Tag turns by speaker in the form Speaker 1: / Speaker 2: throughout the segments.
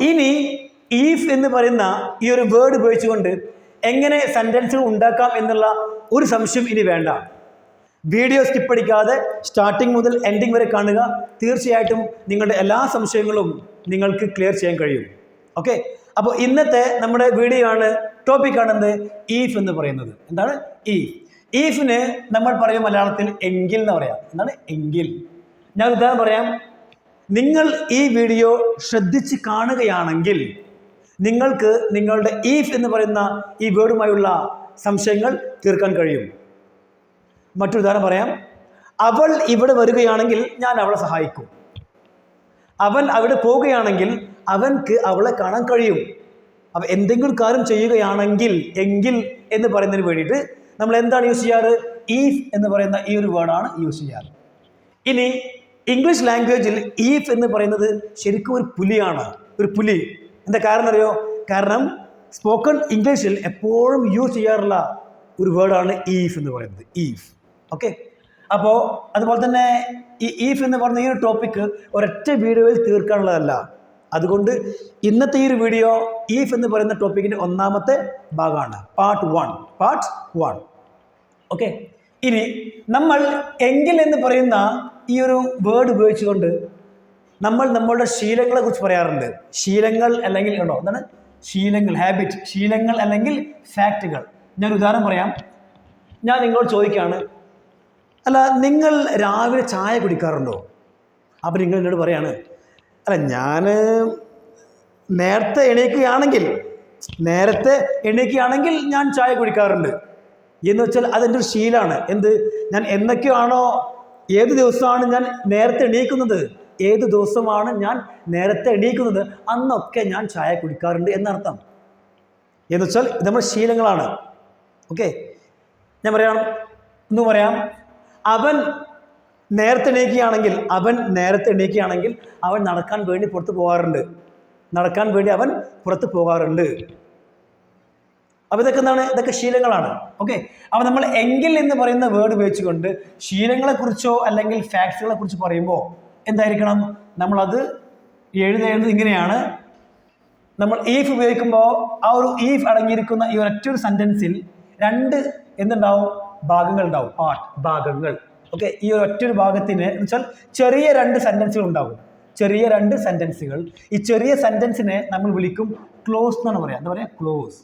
Speaker 1: ഇനി ഈഫ് എന്ന് പറയുന്ന ഈ ഒരു വേർഡ് ഉപയോഗിച്ചുകൊണ്ട് എങ്ങനെ സെന്റൻസുകൾ ഉണ്ടാക്കാം എന്നുള്ള ഒരു സംശയം ഇനി വേണ്ട. വീഡിയോ സ്കിപ്പ് അടിക്കാതെ സ്റ്റാർട്ടിങ് മുതൽ എൻഡിങ് വരെ കാണുക. തീർച്ചയായിട്ടും നിങ്ങളുടെ എല്ലാ സംശയങ്ങളും നിങ്ങൾക്ക് ക്ലിയർ ചെയ്യാൻ കഴിയും. ഓക്കെ അപ്പോൾ ഇന്നത്തെ നമ്മുടെ വീഡിയോ ആണ് ടോപ്പിക് ആണെന്ത് ഈഫ് എന്ന് പറയുന്നത്. എന്താണ്? ഈഫ് ഈഫിന് നമ്മൾ പറയും മലയാളത്തിൽ എങ്കിൽ എന്ന് പറയാം. എന്താണ്? എങ്കിൽ. ഞാൻ ഉദാഹരണം പറയാം. നിങ്ങൾ ഈ വീഡിയോ ശ്രദ്ധിച്ച് കാണുകയാണെങ്കിൽ നിങ്ങൾക്ക് നിങ്ങളുടെ ഈഫ് എന്ന് പറയുന്ന ഈ വേർഡുമായുള്ള സംശയങ്ങൾ തീർക്കാൻ കഴിയും. മറ്റൊരു ഉദാഹരണം പറയാം. അവൾ ഇവിടെ വരികയാണെങ്കിൽ ഞാൻ അവളെ സഹായിക്കും. അവൻ അവിടെ പോവുകയാണെങ്കിൽ അവൻക്ക് അവളെ കാണാൻ കഴിയും. അപ്പം എന്തെങ്കിലും കാര്യം ചെയ്യുകയാണെങ്കിൽ എങ്കിൽ എന്ന് പറയുന്നതിന് വേണ്ടിയിട്ട് നമ്മൾ എന്താണ് യൂസ് ചെയ്യാറ്? ഈഫ് എന്ന് പറയുന്ന ഈ ഒരു വേർഡാണ് യൂസ് ചെയ്യാറ്. ഇനി ഇംഗ്ലീഷ് ലാംഗ്വേജിൽ ഈഫ് എന്ന് പറയുന്നത് ശരിക്കും ഒരു പുലിയാണ്. ഒരു പുലി. എന്താ കാരണം അറിയോ? കാരണം സ്പോക്കൺ ഇംഗ്ലീഷിൽ എപ്പോഴും യൂസ് ചെയ്യാറുള്ള ഒരു വേർഡാണ് ഈഫ് എന്ന് പറയുന്നത്. ഈഫ് ഓക്കെ അപ്പോൾ അതുപോലെ തന്നെ ഈ ഈഫ് എന്ന് പറയുന്ന ഈ ഒരു ടോപ്പിക്ക് ഒരൊറ്റ വീഡിയോയിൽ തീർക്കാനുള്ളതല്ല. അതുകൊണ്ട് ഇന്നത്തെ ഈ ഒരു വീഡിയോ ഈഫ് എന്ന് പറയുന്ന ടോപ്പിക്കിന്റെ ഒന്നാമത്തെ ഭാഗമാണ്. Part one part one okay ഇനി നമ്മൾ എങ്കിൽ എന്ന് പറയുന്ന ഈ ഒരു വേർഡ് ഉപയോഗിച്ചുകൊണ്ട് നമ്മൾ നമ്മളുടെ ശീലങ്ങളെ കുറിച്ച് പറയാറുണ്ട്. ശീലങ്ങൾ അല്ലെങ്കിൽ ഉണ്ടോ? എന്താണ്? ശീലങ്ങൾ ഹാബിറ്റ് ശീലങ്ങൾ അല്ലെങ്കിൽ ഫാക്റ്റുകൾ ഞാൻ ഉദാഹരണം പറയാം. ഞാൻ നിങ്ങളോട് ചോദിക്കുകയാണ്. അല്ല നിങ്ങൾ രാവിലെ ചായ കുടിക്കാറുണ്ടോ? അപ്പം നിങ്ങൾ എന്നോട് പറയാണ് അല്ല ഞാൻ നേരത്തെ എണീക്കുകയാണെങ്കിൽ നേരത്തെ എണീക്കുകയാണെങ്കിൽ ഞാൻ ചായ കുടിക്കാറുണ്ട്. എന്ന് വെച്ചാൽ അതെന്റെ ഒരു ശീലമാണ് എന്ത്? ഞാൻ എന്നൊക്കെയാണോ ഏത് ദിവസമാണ് ഞാൻ നേരത്തെ എണീക്കുന്നത്? ഏത് ദിവസമാണ് ഞാൻ നേരത്തെ എണീക്കുന്നത്? അന്നൊക്കെ ഞാൻ ചായ കുടിക്കാറുണ്ട് എന്നർത്ഥം. എന്ന് വെച്ചാൽ നമ്മുടെ ശീലങ്ങളാണ്. ഓക്കെ? ഞാൻ പറയാം. എന്ന് പറയാം. അവൻ നേരത്തെ എണീക്കുകയാണെങ്കിൽ അവൻ നേരത്തെ എണീക്കുകയാണെങ്കിൽ അവൻ നടക്കാൻ വേണ്ടി പുറത്ത് പോകാറുണ്ട്. നടക്കാൻ വേണ്ടി അവൻ പുറത്ത് പോകാറുണ്ട്. അപ്പോൾ ഇതൊക്കെ എന്താണ്? ഇതൊക്കെ ശീലങ്ങളാണ്. ഓക്കെ അപ്പോൾ നമ്മൾ എങ്കിൽ എന്ന് പറയുന്ന വേർഡ് ഉപയോഗിച്ചുകൊണ്ട് ശീലങ്ങളെക്കുറിച്ചോ അല്ലെങ്കിൽ ഫാക്ട്സുകളെ കുറിച്ച് പറയുമ്പോൾ എന്തായിരിക്കണം? നമ്മളത് എഴുതേണ്ടത് ഇങ്ങനെയാണ്. നമ്മൾ ഈഫ് ഉപയോഗിക്കുമ്പോൾ ആ ഒരു ഈഫ് അടങ്ങിയിരിക്കുന്ന ഈ ഒരൊറ്റ ഒരു സെന്റൻസിൽ രണ്ട് എന്തുണ്ടാവും? ഭാഗങ്ങൾ ഉണ്ടാവും. പാർട്ട് ഭാഗങ്ങൾ. ഓക്കെ ഈ ഒറ്റൊരു ഭാഗത്തിന് എന്ന് വെച്ചാൽ ചെറിയ രണ്ട് സെന്റൻസുകൾ ഉണ്ടാവും. ചെറിയ രണ്ട് സെന്റൻസുകൾ ഈ ചെറിയ സെന്റൻസിനെ നമ്മൾ വിളിക്കും ക്ലോസ് എന്നാണ് പറയുക. എന്താ പറയുക? ക്ലോസ്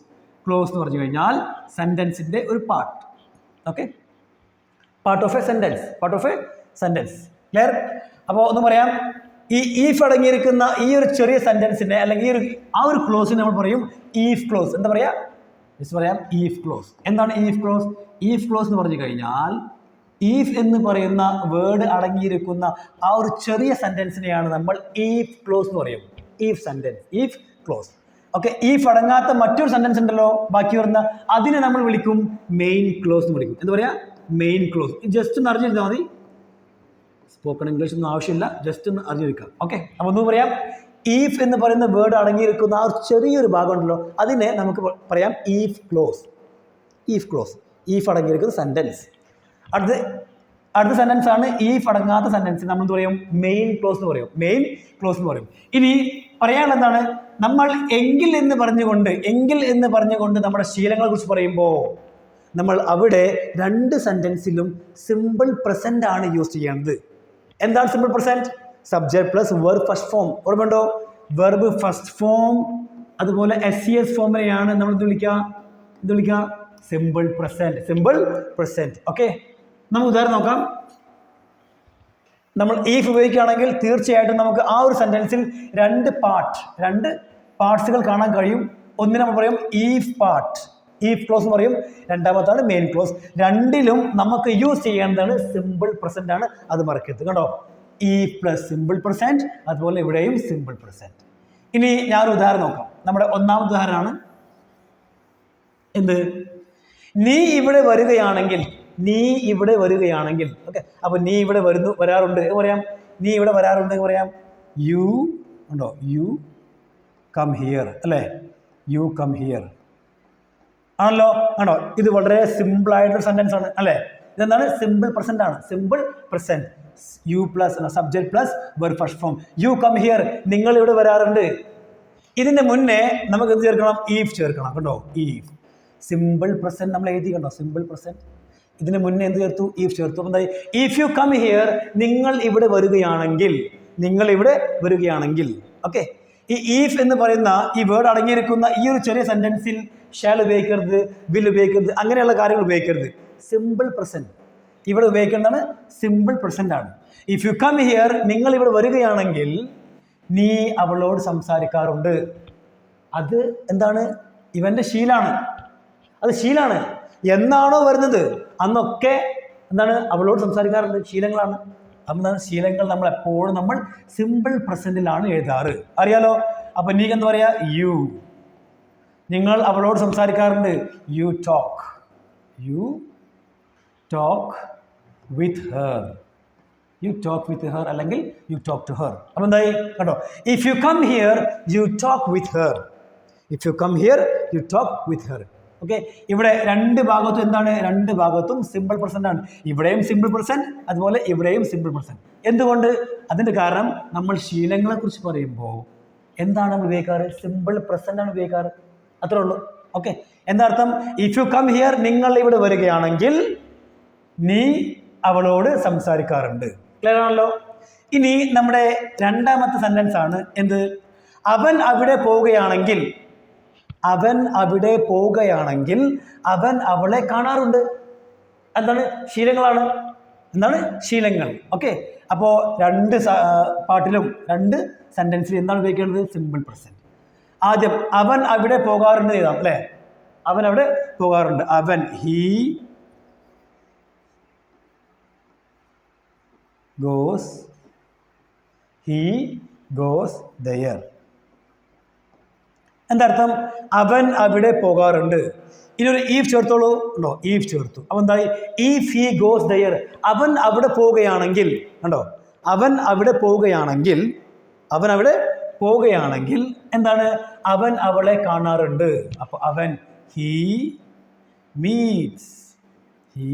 Speaker 1: ക്ലോസ് എന്ന് പറഞ്ഞു കഴിഞ്ഞാൽ സെന്റൻസിന്റെ ഒരു part okay part of a sentence part of a sentence clear അപ്പോൾ ഒന്ന് പറയാം. ഈ ഈഫ് അടങ്ങിയിരിക്കുന്ന ഈ ഒരു ചെറിയ സെന്റൻസിനെ അല്ലെങ്കിൽ ഈ ഒരു ആ ഒരു ക്ലോസിനെ നമ്മൾ പറയും ഈഫ് ക്ലോസ് എന്താ പറയുക ജസ്റ്റ് പറയാം ഈഫ് ക്ലോസ് എന്താണ് ഈഫ് ക്ലോസ് ഈഫ് ക്ലോസ് എന്ന് പറഞ്ഞു കഴിഞ്ഞാൽ ഈഫ് എന്ന് പറയുന്ന വേർഡ് അടങ്ങിയിരിക്കുന്ന ആ ഒരു ചെറിയ സെന്റൻസിനെയാണ് നമ്മൾ ഈഫ് ക്ലോസ് എന്ന് പറയും. If sentence if clause okay ഈ ഫടങ്ങാത്ത മറ്റൊരു സെന്റൻസ് ഉണ്ടല്ലോ ബാക്കി വരുന്ന അതിനെ നമ്മൾ വിളിക്കും മെയിൻ ക്ലോസ് എന്ന് വിളിക്കും. എന്താ പറയുക മെയിൻ ക്ലോസ് ജസ്റ്റ് ഒന്ന് അറിഞ്ഞിരുന്നാൽ മതി. സ്പോക്കൺ ഇംഗ്ലീഷ് ഒന്നും ആവശ്യമില്ല ജസ്റ്റ് ഒന്ന് അറിഞ്ഞിരിക്കാം. ഓക്കെ അപ്പോൾ ഒന്ന് പറയാം. ഈഫ് എന്ന് പറയുന്ന വേർഡ് അടങ്ങിയിരിക്കുന്ന ആ ചെറിയൊരു ഭാഗം ഉണ്ടല്ലോ അതിനെ നമുക്ക് പറയാം if clause if clause if അടങ്ങിയിരിക്കുന്ന സെന്റൻസ് അടുത്ത അടുത്ത സെന്റൻസ് ആണ് ഈഫ് അടങ്ങാത്ത സെന്റൻസ് നമ്മൾ എന്ത് പറയും? മെയിൻ ക്ലോസ് എന്ന് പറയും. മെയിൻ ക്ലോസ് എന്ന് പറയും. ഇനി പറയാനുള്ള എന്താണ് നമ്മൾ എങ്കിൽ എന്ന് പറഞ്ഞുകൊണ്ട് എങ്കിൽ എന്ന് പറഞ്ഞുകൊണ്ട് നമ്മുടെ ശീലങ്ങളെ കുറിച്ച് പറയുമ്പോൾ നമ്മൾ അവിടെ രണ്ട് സെന്റൻസിലും സിമ്പിൾ പ്രസന്റ് ആണ് യൂസ് ചെയ്യുന്നത് എന്താണ് simple present subject plus verb first form ഓർമ്മയുണ്ടോ? വെർബ് ഫസ്റ്റ് ഫോം അതുപോലെ എസ് സി എസ് ഫോമിനെയാണ് നമ്മൾ എന്ത് വിളിക്കുക എന്ത് വിളിക്കുക simple present simple present okay നമുക്ക് ഉദാഹരണം നോക്കാം. നമ്മൾ ഈഫ് ഉപയോഗിക്കുകയാണെങ്കിൽ തീർച്ചയായിട്ടും നമുക്ക് ആ ഒരു സെന്റൻസിൽ രണ്ട് പാർട്ട് രണ്ട് പാർട്സുകൾ കാണാൻ കഴിയും. ഒന്നിനെ നമ്മൾ പറയും ഈഫ് പാർട്ട് ഈഫ് ക്ലോസ് എന്ന് പറയും. രണ്ടാമത്താണ് മെയിൻ ക്ലോസ് രണ്ടിലും നമുക്ക് യൂസ് ചെയ്യേണ്ടതാണ് സിമ്പിൾ പ്രസന്റ് ആണ്. അത് മറക്കരുത് കണ്ടോ ഈ പ്ലസ് സിമ്പിൾ പ്രസന്റ് അതുപോലെ ഇവിടെയും സിമ്പിൾ പ്രസന്റ് ഇനി ഞാൻ ഒരു ഉദാഹരണം നോക്കാം. നമ്മുടെ ഒന്നാമത്തെ ഉദാഹരണമാണ് എന്ത്? നീ ഇവിടെ വരികയാണെങ്കിൽ നീ ഇവിടെ വരികയാണെങ്കിൽ ഓക്കെ അപ്പോൾ നീ ഇവിടെ വരുന്നു വരാറുണ്ട്. എന്ന് പറയാം? നീ ഇവിടെ വരാറുണ്ട് എന്ന് പറയാം? യു ഉണ്ടോ? യു കം ഹിയർ അല്ലേ? യു കം ഹിയർ ആണല്ലോ? ആണോ? ഇത് വളരെ സിമ്പിൾ ആയിട്ടൊരു സെന്റൻസ് ആണ് അല്ലേ? ഇതെന്താണ്? സിമ്പിൾ പ്രസന്റ് ആണ്. Simple present you plus subject plus verb first form you come here നിങ്ങൾ ഇവിടെ വരാറുണ്ട്. ഇതിന്റെ മുന്നേ നമുക്ക് എന്ത് ചേർക്കണം? ഈഫ് ചേർക്കണം കേട്ടോ ഈഫ് സിമ്പിൾ പ്രസന്റ് നമ്മൾ എഴുതി കണ്ടോ? സിമ്പിൾ പ്രസന്റ് ഇതിന് മുന്നേ എന്ത് ചേർത്തു? ഈഫ് ചേർത്തു. അപ്പം എന്തായി? ഇഫ് യു കം ഹിയർ നിങ്ങൾ ഇവിടെ വരികയാണെങ്കിൽ നിങ്ങൾ ഇവിടെ വരികയാണെങ്കിൽ ഓക്കെ ഈ ഈഫ് എന്ന് പറയുന്ന ഈ വേർഡ് അടങ്ങിയിരിക്കുന്ന ഈ ഒരു ചെറിയ സെന്റൻസിൽ ഷാൽ ഉപയോഗിക്കരുത് വിൽ ഉപയോഗിക്കരുത് അങ്ങനെയുള്ള കാര്യങ്ങൾ ഉപയോഗിക്കരുത്. സിമ്പിൾ പ്രസന്റ് ഇവിടെ ഉപയോഗിക്കേണ്ടതാണ് സിമ്പിൾ പ്രസന്റ് ആണ്. ഇഫ് യു കം ഹിയർ നിങ്ങൾ ഇവിടെ വരികയാണെങ്കിൽ നീ അവളോട് സംസാരിക്കാറുണ്ട്. അത് എന്താണ്? ഇവന്റെ ശീലാണ്. അത് ശീലാണ്. എന്നാണോ വരുന്നത്? അന്നൊക്കെ എന്താണ് അവളോട് സംസാരിക്കാറുണ്ട്. ശീലങ്ങളാണ്. എന്താണ് ശീലങ്ങൾ നമ്മൾ എപ്പോഴും നമ്മൾ സിമ്പിൾ പ്രസന്റിലാണ് എഴുതാറ്. അറിയാലോ? അപ്പം നീ എന്താ പറയുക യു നിങ്ങൾ അവളോട് സംസാരിക്കാറുണ്ട്. You talk you talk with her you talk with her അല്ലെങ്കിൽ യു ടോക്ക് ടു ഹെർ അപ്പം എന്തായി? കേട്ടോ if you come here you talk with her if you come here you talk with her okay ഇവിടെ രണ്ട് ഭാഗത്തും എന്താണ്? രണ്ട് ഭാഗത്തും സിമ്പിൾ പ്രസന്റ് ആണ്. ഇവിടെയും സിമ്പിൾ പ്രസന്റ് അതുപോലെ ഇവിടെയും സിമ്പിൾ പ്രസന്റ് എന്തുകൊണ്ട്? അതിന്റെ കാരണം നമ്മൾ ശീലങ്ങളെക്കുറിച്ച് പറയുമ്പോൾ എന്താണ് നമ്മൾ ഉപയോഗിക്കാറ്? സിമ്പിൾ പ്രസന്റ് ആണ് ഉപയോഗിക്കാറ്. അത്രേ ഉള്ളൂ. ഓക്കെ എന്താർത്ഥം? ഇഫ് യു കം ഹിയർ നിങ്ങൾ ഇവിടെ വരികയാണെങ്കിൽ നീ അവളോട് സംസാരിക്കാറുണ്ട്. ക്ലിയർ ആണല്ലോ? ഇനി നമ്മുടെ രണ്ടാമത്തെ സെന്റൻസ് ആണ് എന്ത്? അവൻ അവിടെ പോവുകയാണെങ്കിൽ അവൻ അവിടെ പോവുകയാണെങ്കിൽ അവൻ അവളെ കാണാറുണ്ട്. എന്താണ്? ശീലങ്ങളാണ്. എന്താണ്? ശീലങ്ങൾ. ഓക്കെ അപ്പോൾ രണ്ട് പാട്ടിലും രണ്ട് സെന്റൻസിൽ എന്താണ് ഉപയോഗിക്കേണ്ടത്? സിമ്പിൾ പ്രസന്റ് ആദ്യം അവൻ അവിടെ പോകാറുണ്ട് എഴുതാം അല്ലേ? അവൻ അവിടെ പോകാറുണ്ട്. അവൻ he goes he goes there എന്താ അർത്ഥം അവൻ അവിടെ പോകാറുണ്ട്. ഇനി ഒരു ഈഫ് ചേർത്തോളൂ. ഉണ്ടോ ഈഫ് ചേർത്തു. അപ്പം എന്തായി? ഈഫ് ഹി ഗോസ് ദയർ അവൻ അവിടെ പോവുകയാണെങ്കിൽ ഉണ്ടോ അവൻ അവിടെ പോവുകയാണെങ്കിൽ അവൻ അവിടെ പോവുകയാണെങ്കിൽ എന്താണ്? അവൻ അവളെ കാണാറുണ്ട്. അപ്പോൾ അവൻ he meets he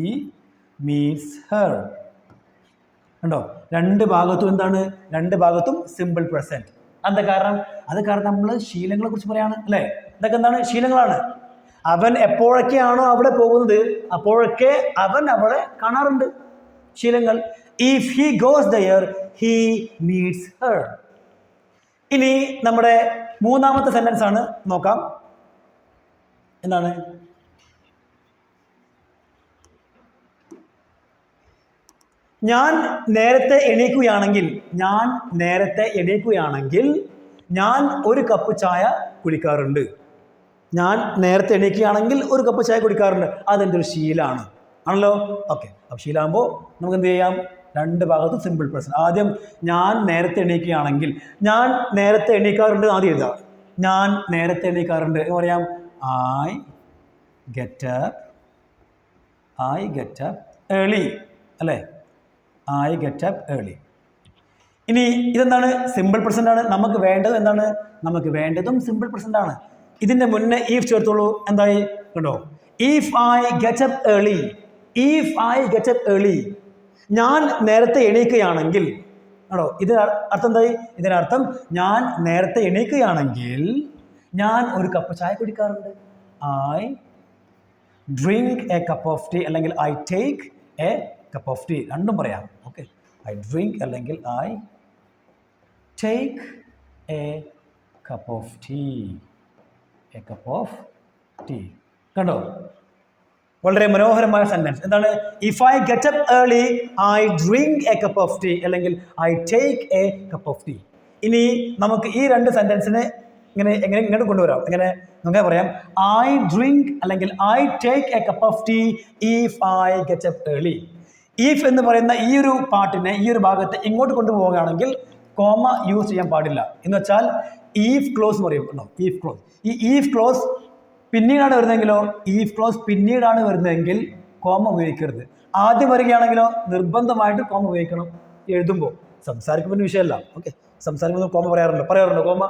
Speaker 1: meets her ഉണ്ടോ രണ്ട് ഭാഗത്തും എന്താണ്? രണ്ട് ഭാഗത്തും സിമ്പിൾ പ്രസന്റ് എന്താ കാരണം? അത് കാരണം നമ്മൾ ശീലങ്ങളെ കുറിച്ച് പറയാണ് അല്ലേ? ഇതൊക്കെ എന്താണ്? ശീലങ്ങളാണ്. അവൻ എപ്പോഴൊക്കെയാണോ അവിടെ പോകുന്നത് അപ്പോഴൊക്കെ അവൻ അവളെ കാണാറുണ്ട്. ശീലങ്ങൾ. If he goes there he meets her ഇനി നമ്മുടെ മൂന്നാമത്തെ സെന്റൻസ് ആണ് നോക്കാം. എന്താണ്? ഞാൻ നേരത്തെ എണീക്കുകയാണെങ്കിൽ ഞാൻ നേരത്തെ എണീക്കുകയാണെങ്കിൽ ഞാൻ ഒരു കപ്പ് ചായ കുടിക്കാറുണ്ട്. ഞാൻ നേരത്തെ എണീക്കുകയാണെങ്കിൽ ഒരു കപ്പ് ചായ കുടിക്കാറുണ്ട്. അതെന്റെ ഒരു ശീലമാണ് ആണല്ലോ? ഓക്കെ. അപ്പോൾ ശീലമാകുമ്പോൾ നമുക്ക് എന്ത് ചെയ്യാം? രണ്ട് ഭാഗത്ത് സിമ്പിൾ പ്രസന്റ് ആദ്യം ഞാൻ നേരത്തെ എണീക്കുകയാണെങ്കിൽ ഞാൻ നേരത്തെ എണീക്കാറുണ്ട് ആദ്യം എഴുതാം. ഞാൻ നേരത്തെ എണീക്കാറുണ്ട്. എന്ന് പറയാം? I get I get early അല്ലേ? ഐ ഗെറ്റ് അപ്പ് ഏർലി ഇനി ഇതെന്താണ്? സിമ്പിൾ പ്രസന്റ് ആണ്. നമുക്ക് വേണ്ടത് എന്താണ്? നമുക്ക് വേണ്ടതും സിമ്പിൾ പ്രസന്റ് ആണ്. ഇതിന്റെ മുന്നേ ഈഫ് ചേർത്തോളൂ. എന്തായി? കണ്ടോ? If I get up early if I get up early ഞാൻ നേരത്തെ എണീക്കുകയാണെങ്കിൽ ആണോ ഇതിന് അർത്ഥം എന്തായി? ഇതിനർത്ഥം ഞാൻ നേരത്തെ എണീക്കുകയാണെങ്കിൽ ഞാൻ ഒരു കപ്പ് ചായ കുടിക്കാറുണ്ട്. I drink a cup of tea അല്ലെങ്കിൽ I take a cup of tea രണ്ടും പറയാം. ഓക്കെ ഐ ഡ്രിങ്ക് അല്ലെങ്കിൽ I take a cup of tea a cup of tea കണ്ടോ? വളരെ മനോഹരമായ സെന്റൻസ് എന്താണ്? If I get up early I drink a cup of tea അല്ലെങ്കിൽ I take a cup of tea ഇനി നമുക്ക് ഈ രണ്ട് സെന്റൻസിനെ ഇങ്ങനെ എങ്ങനെ ഇങ്ങോട്ട് കൊണ്ടുവരാം. എങ്ങനെ നമുക്ക് പറയാം? ഐ ഡ്രിങ്ക് അല്ലെങ്കിൽ I take a cup of tea if I get up early if എന്ന് പറയുന്ന ഈ ഒരു പാട്ടിനെ ഈ ഒരു ഭാഗത്തെ ഇങ്ങോട്ട് കൊണ്ടുപോവുകയാണെങ്കിൽ കോമ യൂസ് ചെയ്യാൻ പാടില്ല. എന്ന് വെച്ചാൽ ഈഫ് ക്ലോസ് പറയും. കേട്ടോ ഈഫ് ക്ലോസ് ഈ ഈഫ് ക്ലോസ് പിന്നീടാണ് വരുന്നതെങ്കിലോ? ഈഫ് ക്ലോസ് പിന്നീടാണ് വരുന്നതെങ്കിൽ കോമ ഉപയോഗിക്കരുത്. ആദ്യം വരികയാണെങ്കിലോ? നിർബന്ധമായിട്ട് കോമ ഉപയോഗിക്കണം. എഴുതുമ്പോൾ. സംസാരിക്കുമ്പോൾ വിഷയമല്ല. ഓക്കെ സംസാരിക്കുമ്പോൾ കോമ പറയാറുണ്ട്. പറയാറുണ്ട് comma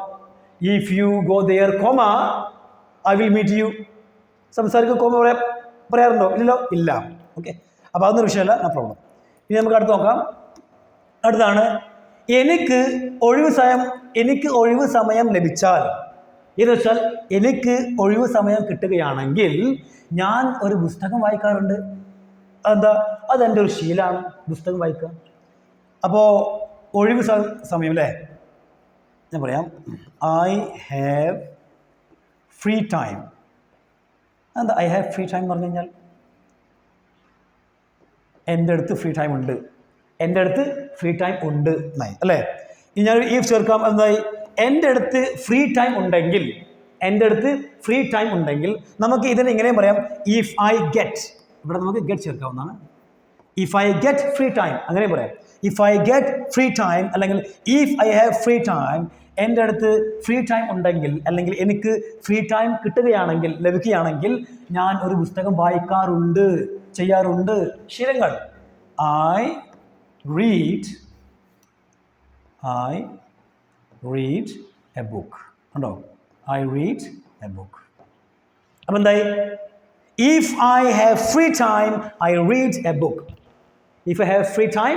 Speaker 1: if you go there comma I will meet you സംസാരിക്കുമ്പോൾ കോമ പറയാ പറയാറുണ്ടോ? ഇല്ലല്ലോ? ഇല്ല. ഓക്കെ അപ്പോൾ അതൊന്നും വിഷയമല്ല നോ പ്രോബ്ലം ഇനി നമുക്ക് അടുത്ത് നോക്കാം. അടുത്താണ് എനിക്ക് ഒഴിവ് സമയം എനിക്ക് ഒഴിവ് സമയം ലഭിച്ചാൽ എന്ന് വെച്ചാൽ എനിക്ക് ഒഴിവ് സമയം കിട്ടുകയാണെങ്കിൽ ഞാൻ ഒരു പുസ്തകം വായിക്കാറുണ്ട്. അതെന്താ? അതെന്റെ ഒരു ശീലമാണ് പുസ്തകം വായിക്കുക. അപ്പോൾ ഒഴിവ് സമയം അല്ലേ? ഞാൻ പറയാം. ഐ ഹാവ് ഫ്രീ ടൈം എന്താ ഐ ഹാവ് ഫ്രീ ടൈം പറഞ്ഞു കഴിഞ്ഞാൽ? എന്റെ അടുത്ത് ഫ്രീ ടൈം ഉണ്ട്. എന്റെ അടുത്ത് ഫ്രീ ടൈം ഉണ്ട് എന്നായി അല്ലേ? ഇനി ഞാൻ ഈ ചേർക്കാം. എന്തായി എന്റെ അടുത്ത് ഫ്രീ ടൈം ഉണ്ടെങ്കിൽ എന്റെ അടുത്ത് ഫ്രീ ടൈം ഉണ്ടെങ്കിൽ നമുക്ക് ഇതിനെ ഇങ്ങനെയും പറയാം. ഇഫ് ഐ ഗെറ്റ് ഇവിടെ നമുക്ക് ഗെറ്റ് ചേർക്കാവുന്നതാണ്. If I get free time അങ്ങനെ പറയാം. If I get free time അല്ലെങ്കിൽ if I have free time എന്റെ അടുത്ത് ഫ്രീ ടൈം ഉണ്ടെങ്കിൽ അല്ലെങ്കിൽ എനിക്ക് ഫ്രീ ടൈം കിട്ടുകയാണെങ്കിൽ ലഭിക്കുകയാണെങ്കിൽ ഞാൻ ഒരു പുസ്തകം വായിക്കാറുണ്ട് ചെയ്യാറുണ്ട്. ശീലങ്ങൾ. I read I read a book ഉണ്ടോ ഐ റീഡ് എ ബുക്ക് അപ്പം എന്തായി? If I have free time I read a book if I have free time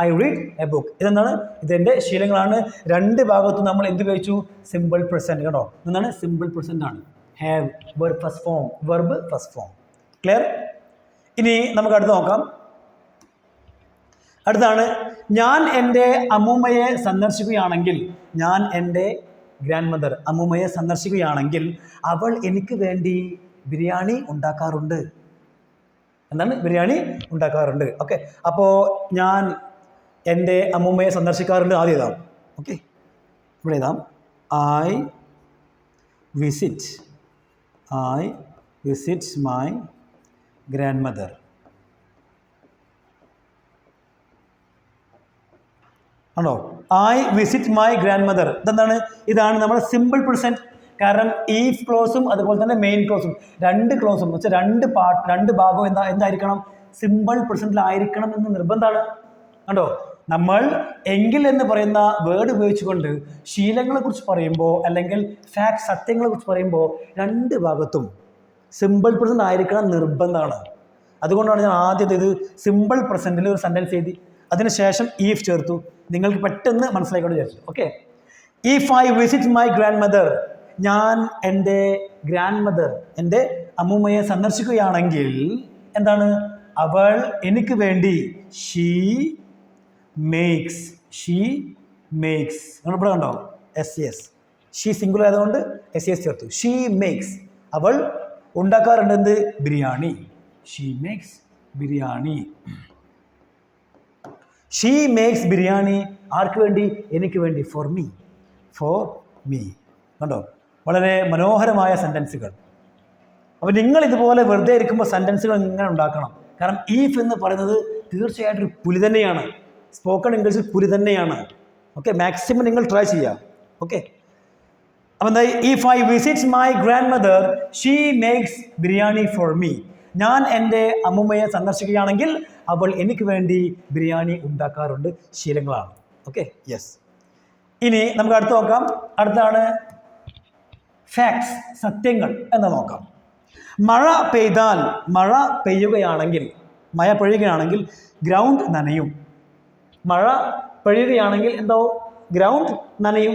Speaker 1: I read a book ഇതെന്താണ്? ഇതെന്റെ ശീലങ്ങളാണ്. രണ്ട് ഭാഗത്തും നമ്മൾ എന്ത് ഉപയോഗിച്ചു? സിമ്പിൾ പ്രസന്റ് കേട്ടോ? എന്താണ് സിമ്പിൾ പ്രസന്റ് ആണ്. Have verb first form verb first form clear ഇനി നമുക്ക് അടുത്ത് നോക്കാം. അടുത്താണ്. ഞാൻ എന്റെ അമ്മൂമ്മയെ സന്ദർശിക്കുകയാണെങ്കിൽ ഞാൻ എന്റെ ഗ്രാൻഡ് മദർ അമ്മൂമ്മയെ സന്ദർശിക്കുകയാണെങ്കിൽ അവൾ എനിക്ക് വേണ്ടി ബിരിയാണി ഉണ്ടാക്കാറുണ്ട്. എന്താണ്? ബിരിയാണി ഉണ്ടാക്കാറുണ്ട്. ഓക്കെ അപ്പോൾ ഞാൻ എന്റെ അമ്മൂമ്മയെ സന്ദർശിക്കാറുണ്ട് ആദ്യം എഴുതാം ഓക്കെ ഇവിടെ എഴുതാം I visit I visit my grandmother ആണോ? I visit my grandmother ഇതെന്താണ്? ഇതാണ് നമ്മുടെ സിമ്പിൾ പ്രസന്റ് കാരണം ഈ ക്ലോസും അതുപോലെ തന്നെ മെയിൻ ക്ലോസും രണ്ട് ക്ലോസും എന്ന് വെച്ചാൽ രണ്ട് പാർട്ട് രണ്ട് ഭാഗവും എന്താ എന്തായിരിക്കണം? സിമ്പിൾ പ്രസന്റിലായിരിക്കണം എന്ന് നിർബന്ധമാണ്. കണ്ടോ? നമ്മൾ എങ്കിൽ എന്ന് പറയുന്ന വേർഡ് ഉപയോഗിച്ചുകൊണ്ട് ശീലങ്ങളെ കുറിച്ച് പറയുമ്പോൾ അല്ലെങ്കിൽ ഫാക്ട് സത്യങ്ങളെക്കുറിച്ച് പറയുമ്പോൾ രണ്ട് ഭാഗത്തും സിമ്പിൾ പ്രസന്റ് ആയിരിക്കണം നിർബന്ധമാണ്. അതുകൊണ്ടാണ് ഞാൻ ആദ്യത്തെ ഇത് സിമ്പിൾ പ്രസന്റിൽ ഒരു സെന്റൻസ് എഴുതി. അതിനുശേഷം ഈഫ് ചേർത്തു. നിങ്ങൾക്ക് പെട്ടെന്ന് മനസ്സിലാക്കി വിചാരിച്ചു. Okay if I visit my grandmother ഞാൻ എന്റെ ഗ്രാൻഡ് മദർ എന്റെ അമ്മൂമ്മയെ സന്ദർശിക്കുകയാണെങ്കിൽ എന്താണ്? അവൾ എനിക്ക് വേണ്ടി ഷീ മേക്സ് ഷീ മേക്സ് ഇവിടെ കണ്ടോ? എസ് എസ് ഷീ സിംഗുലർ ആയതുകൊണ്ട് എസ് എസ് ചേർത്തു. ഷീ മേക്സ് അവൾ ഉണ്ടാക്കാറുണ്ട് എന്ത്? Biryani. She makes biryani. She makes biryani ആർക്ക് വേണ്ടി? എനിക്ക് വേണ്ടി. ഫോർ മീ ഫോർ മീ കണ്ടോ? വളരെ മനോഹരമായ സെന്റൻസുകൾ അപ്പോൾ നിങ്ങൾ ഇതുപോലെ വെറുതെ ഇരിക്കുമ്പോൾ സെന്റൻസുകൾ ഇങ്ങനെ ഉണ്ടാക്കണം. കാരണം ഈഫ് എന്ന് പറയുന്നത് തീർച്ചയായിട്ടും ഒരു പുലി തന്നെയാണ്. സ്പോക്കൺ ഇംഗ്ലീഷിൽ പുരി തന്നെയാണ്. ഓക്കെ മാക്സിമം നിങ്ങൾ ട്രൈ ചെയ്യുക ഓക്കെ അപ്പം if I visits my grandmother she makes biryani for me ഞാൻ എന്റെ അമ്മുമ്മയെ സന്ദർശിക്കുകയാണെങ്കിൽ അവൾ എനിക്ക് വേണ്ടി ബിരിയാണി ഉണ്ടാക്കാറുണ്ട് ശീലങ്ങളാണ്. ഓക്കെ യെസ് ഇനി നമുക്ക് അടുത്ത് നോക്കാം. അടുത്താണ് ഫാക്ട്സ് സത്യങ്ങൾ എന്ന് നോക്കാം. മഴ പെയ്താൽ മഴ പെയ്യുകയാണെങ്കിൽ മഴ പെയ്യുകയാണെങ്കിൽ ഗ്രൗണ്ട് നനയും. മഴ പെയ്യുകയാണെങ്കിൽ എന്തോ ഗ്രൗണ്ട് നനയും.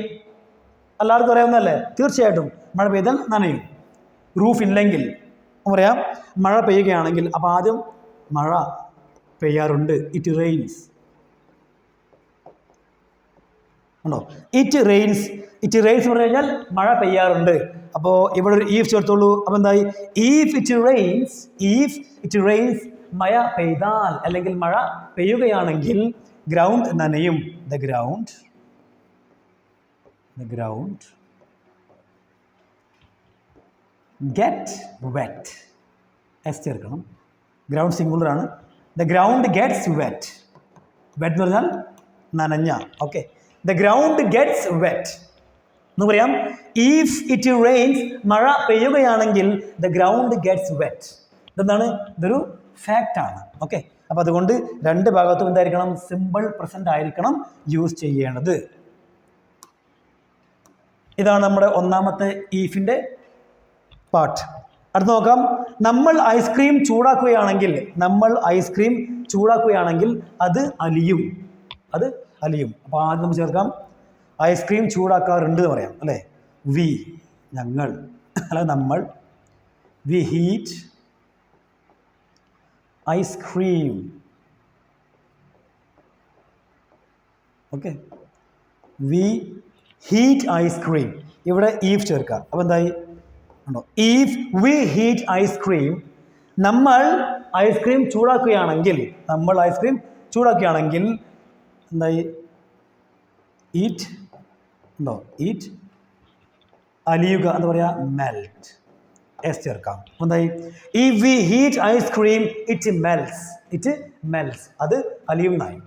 Speaker 1: എല്ലാവർക്കും അറിയാവുന്നതല്ലേ? തീർച്ചയായിട്ടും. മഴ പെയ്താൽ നനയും. റൂഫ് ഇല്ലെങ്കിൽ. പറയാം മഴ പെയ്യുകയാണെങ്കിൽ അപ്പോൾ ആദ്യം മഴ പെയ്യാറുണ്ട്. ഇറ്റ് റെയിൻസ് ഉണ്ടോ? ഇറ്റ് റെയിൻസ് ഇറ്റ് റെയിൻസ് പറഞ്ഞു കഴിഞ്ഞാൽ മഴ പെയ്യാറുണ്ട്. അപ്പോൾ ഇവിടെ ഒരു ഈഫ് ചേർത്തുള്ളൂ അപ്പോൾ എന്തായി? If it rains if it rains മഴ പെയ്താൽ അല്ലെങ്കിൽ മഴ പെയ്യുകയാണെങ്കിൽ ഗ്രൗണ്ട് നനയും the ground the ground get wet S ചേർക്കണം. ഗ്രൗണ്ട് സിംഗുലർ ആണ്. The ground gets wet wet എന്ന് പറഞ്ഞാൽ നനഞ്ഞ. Okay the ground gets wet എന്ന് പറയാം ഈഫ് ഇറ്റ് റെയിൻസ് മഴ പെയ്യുകയാണെങ്കിൽ ദ ഗ്രൗണ്ട് ഗെറ്റ്സ് വെറ്റ് ഇതെന്താണ്? ഇതൊരു ഫാക്റ്റ് ആണ്. ഓക്കെ അപ്പോൾ അതുകൊണ്ട് രണ്ട് ഭാഗത്തും എന്തായിരിക്കണം? സിമ്പിൾ പ്രസന്റ് ആയിരിക്കണം യൂസ് ചെയ്യേണ്ടത്. ഇതാണ് നമ്മുടെ ഒന്നാമത്തെ ഈഫിന്റെ പാർട്ട് അടുത്ത് നോക്കാം. നമ്മൾ ഐസ്ക്രീം ചൂടാക്കുകയാണെങ്കിൽ നമ്മൾ ഐസ്ക്രീം ചൂടാക്കുകയാണെങ്കിൽ അത് അലിയും. അത് അലിയും. അപ്പോൾ ആദ്യം നമുക്ക് ചേർക്കാം. ഐസ്ക്രീം ചൂടാക്കാറുണ്ട് എന്ന് പറയാം അല്ലേ? വി ഞങ്ങൾ. അല്ല നമ്മൾ. We heat ice cream okay. We heat ice cream ഇവിടെ ഈഫ് ചേർക്കാം. അപ്പോൾ എന്തായി? ഉണ്ടോ if we heat ice cream നമ്മൾ ഐസ്ക്രീം ചൂടാക്കുകയാണെങ്കിൽ നമ്മൾ ഐസ്ക്രീം ചൂടാക്കുകയാണെങ്കിൽ എന്തായി? ഈറ്റ് ഉണ്ടോ ഈറ്റ് അലിയുക എന്താ പറയുക മെൽറ്റ് എസ് ചേർക്കാം ഒന്നായി ഈ we heat ice cream it melts. It melts. അത് അലിയുന്നായി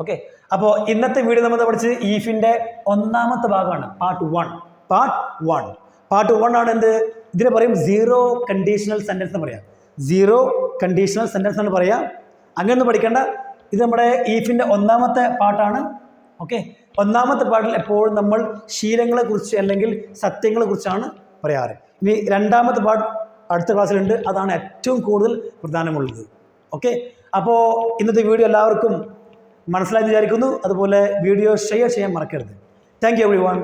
Speaker 1: ഓക്കെ അപ്പോൾ ഇന്നത്തെ വീഡിയോ നമ്മൾ പഠിച്ചത്? ഈഫിന്റെ ഒന്നാമത്തെ ഭാഗമാണ് part one part one part one ആണ് എന്ത്? ഇതിനെ പറയും സീറോ കണ്ടീഷണൽ സെന്റൻസ് എന്ന് പറയാം. സീറോ കണ്ടീഷണൽ സെന്റൻസ് എന്ന് പറയാം. അങ്ങനെയൊന്നും പഠിക്കേണ്ട. ഇത് നമ്മുടെ ഈഫിന്റെ ഒന്നാമത്തെ പാട്ടാണ്. ഓക്കെ ഒന്നാമത്തെ പാട്ടിൽ എപ്പോഴും നമ്മൾ ശീലങ്ങളെക്കുറിച്ച് അല്ലെങ്കിൽ സത്യങ്ങളെക്കുറിച്ചാണ് പറയാറ്. ഇനി രണ്ടാമത്തെ പാട്ട് അടുത്ത ക്ലാസ്സിലുണ്ട്. അതാണ് ഏറ്റവും കൂടുതൽ പ്രധാനമുള്ളത്. ഓക്കെ? അപ്പോൾ ഇന്നത്തെ വീഡിയോ എല്ലാവർക്കും മനസ്സിലായി വിചാരിക്കുന്നു. അതുപോലെ വീഡിയോ ഷെയർ ചെയ്യാൻ മറക്കരുത്. Thank you every one